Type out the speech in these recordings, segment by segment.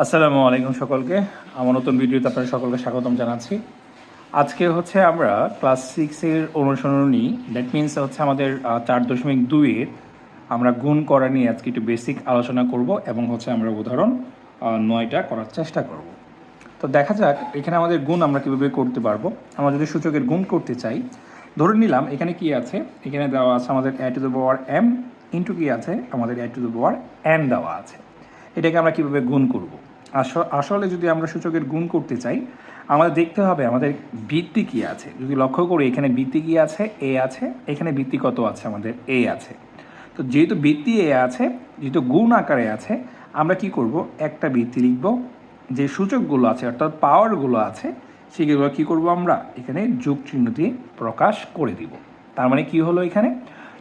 আসসালামু আলাইকুম সকলকে। আমার নতুন ভিডিওতে আপনাদের সকলকে স্বাগতম জানাচ্ছি। আজকে হচ্ছে আমরা ক্লাস সিক্সের অনুসরণী দ্যাট মিনস হচ্ছে আমাদের চার দশমিক দুইয়ের আমরা গুণ করা নিয়ে আজকে একটু বেসিক আলোচনা করব এবং হচ্ছে আমরা উদাহরণ নয়টা করার চেষ্টা করব। তো দেখা যাক এখানে আমাদের গুণ আমরা কীভাবে করতে পারব। আমরা যদি সূচকের গুণ করতে চাই, ধরে নিলাম এখানে কি আছে? এখানে দেওয়া আছে আমাদের a to the power m into কী আছে? আমাদের a to the power n দেওয়া আছে। এটাকে আমরা কীভাবে গুণ করব? আস- আসলে যদি আমরা সূচকের গুণ করতে চাই, আমাদের দেখতে হবে আমাদের ভিত্তি কি আছে। যদি লক্ষ্য করি, এখানে ভিত্তি কি আছে? এ আছে। এখানে ভিত্তি কত আছে? আমাদের এ আছে। তো যেহেতু ভিত্তি এ আছে, যেহেতু গুণ আকারে আছে, আমরা কি করব? একটা ভিত্তি লিখব, যে সূচকগুলো আছে, অর্থাৎ পাওয়ারগুলো আছে, সেগুলো কি করব আমরা? এখানে যোগ চিহ্ন দিয়ে প্রকাশ করে দিব। তার মানে কি হলো এখানে?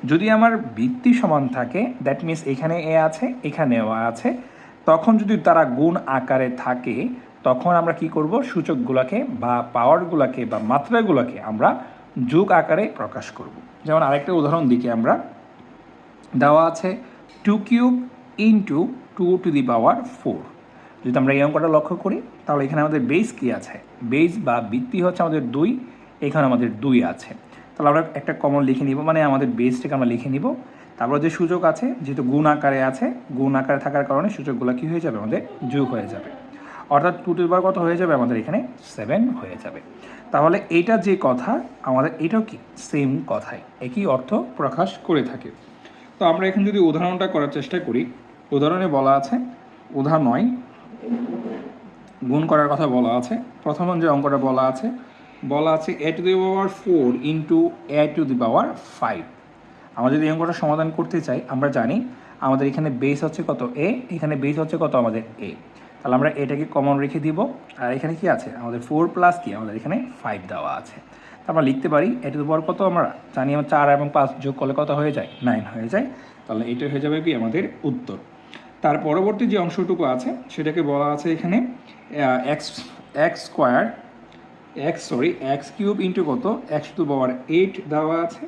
যদি আমার ভিত্তি সমান থাকে দ্যাট মিনস এখানে এ আছে, এখানেও আছে তখন যদি তারা গুণ আকারে থাকে, তখন আমরা কি করব? সূচকগুলোকে বা পাওয়ারগুলোকে বা মাত্রাগুলোকে আমরা যোগ আকারে প্রকাশ করব। যেমন আরেকটা উদাহরণ দিকে আমরা। দেওয়া আছে two cube into two to the power four যদি আমরা এই অঙ্কটা লক্ষ্য করি, তাহলে এখানে আমাদের বেস কি আছে? বেস বা বৃত্তি হচ্ছে আমাদের দুই, এখানে আমাদের দুই আছে। তাহলে আমরা একটা কমন লিখে নিব মানে আমাদের বেসটাকে আমরা লিখে নিব। তারপর যে সূচক আছে, যেহেতু গুণ আকারে আছে, গুণ আকারে থাকার কারণে সূচকগুলো কী হয়ে যাবে? আমাদের যোগ হয়ে যাবে। অর্থাৎ টু টু বার কত হয়ে যাবে? আমাদের এখানে সেভেন হয়ে যাবে। তাহলে এইটা যে কথা, আমাদের এটাও কি? সেম কথাই। একই অর্থ প্রকাশ করে থাকে। তো আমরা এখানে যদি উদাহরণটা করার চেষ্টা করি, উদাহরণে বলা আছে, উদাহরণ নয়, গুণ করার কথা বলা আছে, প্রথম যে অঙ্কটা বলা আছে বলা আছে a to the power four into a to the power five আমরা যদি এই অঙ্কটা সমাধান করতে চাই, আমরা জানি আমাদের এখানে বেস হচ্ছে কত এ এখানে বেস হচ্ছে কত আমাদের এ তাহলে আমরা এটাকে কমন রেখে দিব। আর এখানে কি আছে? আমাদের ফোর প্লাস কি? আমাদের এখানে ফাইভ দেওয়া আছে। তা আমরা লিখতে পারি এ টু দি পাওয়ার কত আমরা? জানি আমার চার এবং পাঁচ যোগ করলে কত হয়ে যায়? নাইন হয়ে যায়। তাহলে এটা হয়ে যাবে কি? আমাদের উত্তর। তার পরবর্তী যে অংশটুকু আছে, সেটাকে বলা আছে এখানে x x square x sorry x cube into কত? এক্স টু পাওয়ার এইট দেওয়া আছে।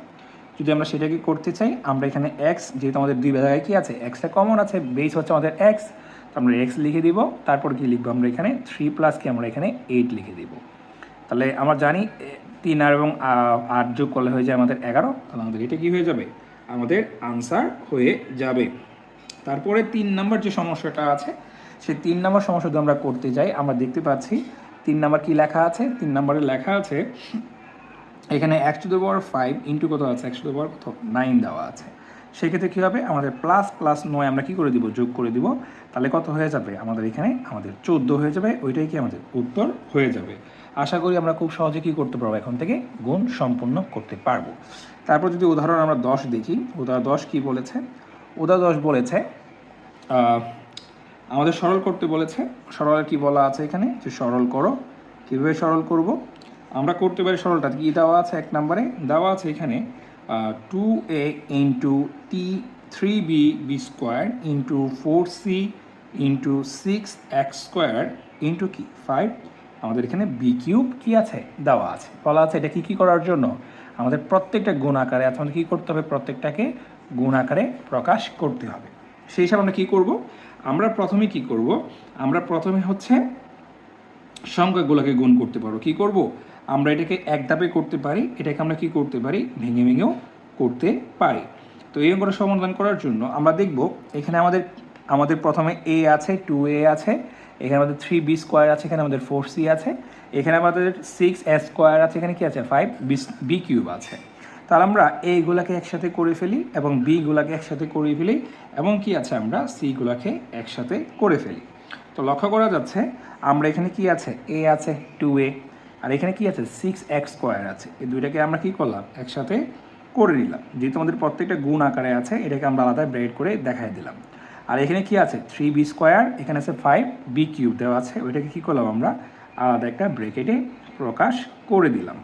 যদি আমরা সেটাকে করতে চাই, আমরা এখানে এক্স যেহেতু আমাদের দুই জায়গায় কি আছে? এক্সটা কমন আছে বেস হচ্ছে আমাদের এক্স তো আমরা এক্স লিখে দিব, তারপর কি লিখব আমরা এখানে? থ্রি প্লাস কি আমরা এখানে এইট লিখে দিব। তাহলে আমরা জানি তিন আর এবং আট যোগ করলে হয়ে যায় আমাদের এগারো। তাহলে আমাদের এটা কি হয়ে যাবে? আমাদের আনসার হয়ে যাবে। তারপরে তিন নম্বর যে সমস্যাটা আছে, সেই তিন নম্বর সমস্যা যদি আমরা করতে যাই, আমরা দেখতে পাচ্ছি, তিন নম্বর কি লেখা আছে? তিন নম্বরে লেখা আছে এখানে x to the power five into কত আছে? এক্স টু দ্য পাওয়ার কত? নাইন দেওয়া আছে। সেক্ষেত্রে কী হবে? আমাদের প্লাস প্লাস নয় আমরা কি করে দিব? যোগ করে দিব। তাহলে কত হয়ে যাবে? আমাদের এখানে আমাদের চোদ্দ হয়ে যাবে। ওইটাই কি আমাদের উত্তর হয়ে যাবে। আশা করি আমরা খুব সহজে কী করতে পারব? এখন থেকে গুণ সম্পূর্ণ করতে পারব। তারপর যদি উদাহরণ আমরা দশ দেখি উদাহরণ দশ কি বলেছে? উদাহরণ দশ বলেছে আমাদের সরল করতে বলেছে। সরলের কি বলা আছে এখানে? যে সরল করো। কীভাবে সরল করব? আমরা করতে পারি সরলটা, কি দেওয়া আছে এক নম্বরে? দেওয়া আছে এখানে two a into t three b b square into four c into six x square into কি? ফাইভ আমাদের এখানে বি কিউব কি আছে? দেওয়া আছে। বলা আছে এটা কি কি করার জন্য? আমাদের প্রত্যেকটা গুণ আকারে আমাদের কী করতে হবে? প্রত্যেকটাকে গুণ আকারে প্রকাশ করতে হবে। সেই হিসাবে আমরা কী করব? আমরা প্রথমে কি করব? আমরা প্রথমে হচ্ছে সংখ্যাগুলোকে গুণ করতে পারব। কি করব? আমরা এটাকে এক ধাপে করতে পারি, এটাকে আমরা কি করতে পারি? ভেঙে ভেঙেও করতে পারি। তো এই অঙ্কটা সমাধান করার জন্য আমরা দেখব, এখানে আমাদের আমাদের প্রথমে এ আছে টু এ আছে, এখানে আমাদের থ্রি বি স্কোয়ার আছে, এখানে আমাদের ফোর সি আছে, এখানে আমাদের সিক্স এ স্কোয়ার আছে, এখানে কি আছে? ফাইভ বি বি কিউব আছে। তাহলে আমরা এইগুলাকে একসাথে করে ফেলি এবং বিগুলাকে একসাথে করে ফেলি এবং কি আছে আমরা? সিগুলাকে একসাথে করে ফেলি। তো লক্ষ্য করা যাচ্ছে, আমরা এখানে কি আছে? এ আছে টু এ আর এখানে কি আছে? সিক্স এক্স স্কোয়ার আছে। এই দুইটাকে আমরা কি করলাম? একসাথে করে নিলাম। যেহেতু আমাদের প্রত্যেকটা গুণ আকারে আছে, এটাকে আমরা আলাদা ব্রেড করে দেখাই দিলাম। আর এখানে কি আছে? থ্রি বি স্কোয়ার এখানে আছে ফাইভ বি কিউব দেওয়া আছে। ওইটাকে কি করলাম আমরা? আলাদা একটা ব্রেকেটে প্রকাশ করে দিলাম।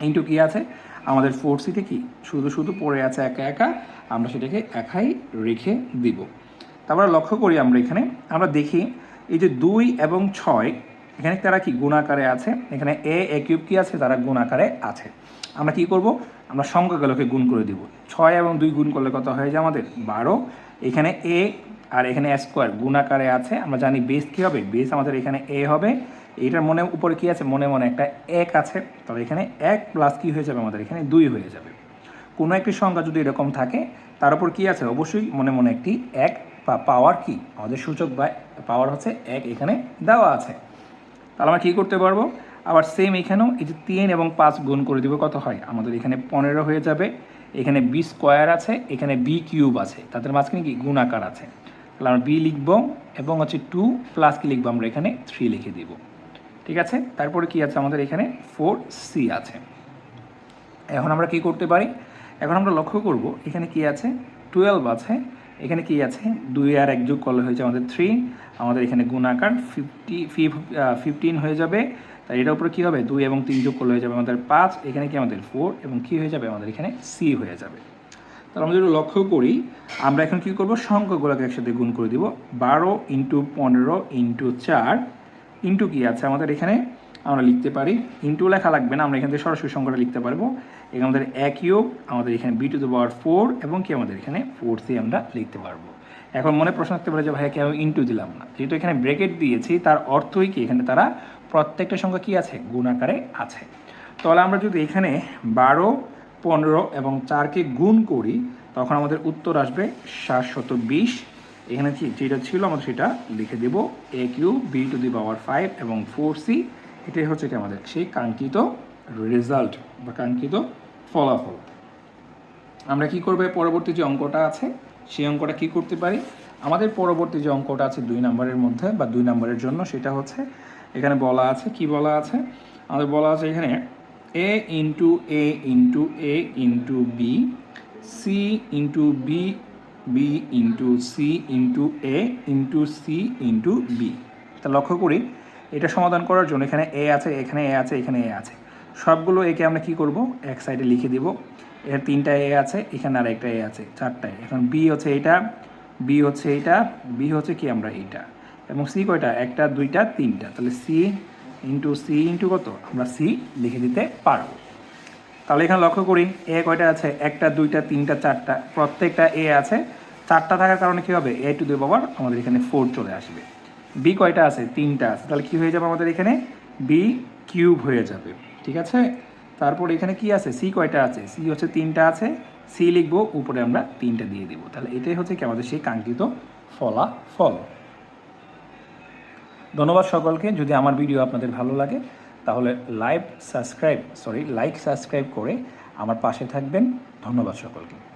ইন্টু কি আছে? আমাদের ফোর সিতে কি? শুধু শুধু পড়ে আছে একা একা, আমরা সেটাকে একাই রেখে দিব। তারপরে লক্ষ্য করি আমরা এখানে। আমরা দেখি, এই যে দুই এবং ছয় এখানে তারা কি গুণাকারে আছে? এখানে এ এ কিউব কি আছে? তারা গুণাকারে আছে। আমরা কি করব? আমরা সংখ্যাগুলোকে গুণ করে দিব। ছয় এবং দুই গুণ করলে কত হয়ে যায় আমাদের? বারো। এখানে এ আর এখানে স্কোয়ার গুণাকারে আছে। আমরা জানি বেস কী হবে? বেস আমাদের এখানে এ হবে। এইটার মনে, উপরে কী আছে? মনে মনে একটা এক আছে। তবে এখানে এক প্লাস কী হয়ে যাবে? আমাদের এখানে দুই হয়ে যাবে। কোনো একটি সংখ্যা যদি এরকম থাকে, তার উপর কী আছে? অবশ্যই মনে মনে একটি এক বা পাওয়ার কি? আমাদের সূচক বা পাওয়ার হচ্ছে এক এখানে দেওয়া আছে। তাহলে আমরা কী করতে পারব? আবার সেম এখানেও এই যে তিন এবং পাঁচ গুণ করে দিব, কত হয়? আমাদের এখানে পনেরো হয়ে যাবে, এখানে বি স্কোয়ার আছে, এখানে বি কিউব আছে, তাদের মাঝখানে কি? গুণ আকার আছে। তাহলে আমরা বি লিখব এবং হচ্ছে টু প্লাস কি লিখব? আমরা এখানে থ্রি লিখে দিব। ঠিক আছে? তারপরে কি আছে আমাদের এখানে? ফোর সি আছে। এখন আমরা কি করতে পারি? এখন আমরা লক্ষ্য করব, এখানে কি আছে? টুয়েলভ আছে এখানে কি আছে? দুই আর এক যোগ করলে হয়েছে আমাদের থ্রি আমাদের এখানে গুণাকার ফিফটি ফিফটিন হয়ে যাবে। তাই এটার উপরে কী হবে? দুই এবং তিন যোগ করলে হয়ে যাবে আমাদের পাঁচ, এখানে কি আমাদের ফোর এবং কী হয়ে যাবে? আমাদের এখানে সি হয়ে যাবে। তাহলে আমরা যদি লক্ষ্য করি, আমরা এখন কী করব? সংখ্যাগুলোকে একসাথে গুণ করে দিব। বারো ইন্টু পনেরো ইন্টু চার ইন্টু কী আছে? আমাদের এখানে আমরা লিখতে পারি। ইন্টু লেখা লাগবে না, আমরা এখান থেকে সরাসরি সংখ্যাটা লিখতে পারব। এখানে আমাদের এক ইয়োগ, আমাদের এখানে b to the power four এবং কি আমাদের এখানে ফোর সি আমরা লিখতে পারব। এখন মনে প্রশ্ন আসতে পারে যে ভাইয়া কেন ইন্টু দিলাম না? যেহেতু এখানে ব্রেকেট দিয়েছি, তার অর্থই কি? এখানে তারা প্রত্যেকটা সংখ্যা কি আছে? গুণ আকারে আছে। তাহলে আমরা যদি এখানে বারো, পনেরো এবং চারকে গুণ করি, তখন আমাদের উত্তর আসবে সাতশত বিশ। এখানে যেটা ছিল, আমরা সেটা লিখে দেব। A q b to the power five এবং ফোর সি এটাই হচ্ছে কি আমাদের সেই কাঙ্ক্ষিত রেজাল্ট বা কাঙ্ক্ষিত ফলাফল। আমরা কি করবে? পরবর্তী যে অঙ্কটা আছে, সেই অঙ্কটা কি করতে পারি? আমাদের পরবর্তী যে অঙ্কটা আছে দুই নম্বরের মধ্যে বা দুই নম্বরের জন্য, সেটা হচ্ছে, এখানে বলা আছে, কি বলা আছে? আমাদের বলা আছে এখানে a into a into a into b c into b b into c into a into c into b তা লক্ষ্য করি, এটা সমাধান করার জন্য এখানে এ আছে, এখানে এ আছে, এখানে এ আছে। সবগুলো একে আমরা কি করব? এক সাইডে লিখে দিব। এর তিনটা এ আছে, এখানে আর একটা এ আছে চারটায় এখন বি হচ্ছে এটা বি হচ্ছে এটা বি হচ্ছে কি আমরা এইটা? এবং সি কয়টা? একটা, দুইটা, তিনটা। তাহলে সি ইন্টু সি ইন্টু কত? আমরা সি লিখে দিতে পারব। তাহলে এখানে লক্ষ্য করি, এ কয়টা আছে? একটা, দুইটা, তিনটা, চারটা। প্রত্যেকটা এ আছে। চারটা থাকার কারণে কী হবে? এ টু দি পাওয়ার আমাদের এখানে ফোর চলে আসবে। বি কয়টা আছে? তিনটা আছে। তাহলে কী হয়ে যাবে আমাদের এখানে? বি কিউব হয়ে যাবে। ঠিক আছে? তারপর এখানে কি আছে? সি কয়টা আছে? সি হচ্ছে তিনটা আছে। সি লিখব, উপরে আমরা তিনটা দিয়ে দেবো। তাহলে এটাই হচ্ছে কি আমাদের সেই কাঙ্ক্ষিত ফলাফল। ধন্যবাদ সকলকে। যদি আমার ভিডিও আপনাদের ভালো লাগে, তাহলে live subscribe, sorry, like, subscribe করে আমার পাশে থাকবেন। ধন্যবাদ সকলকে।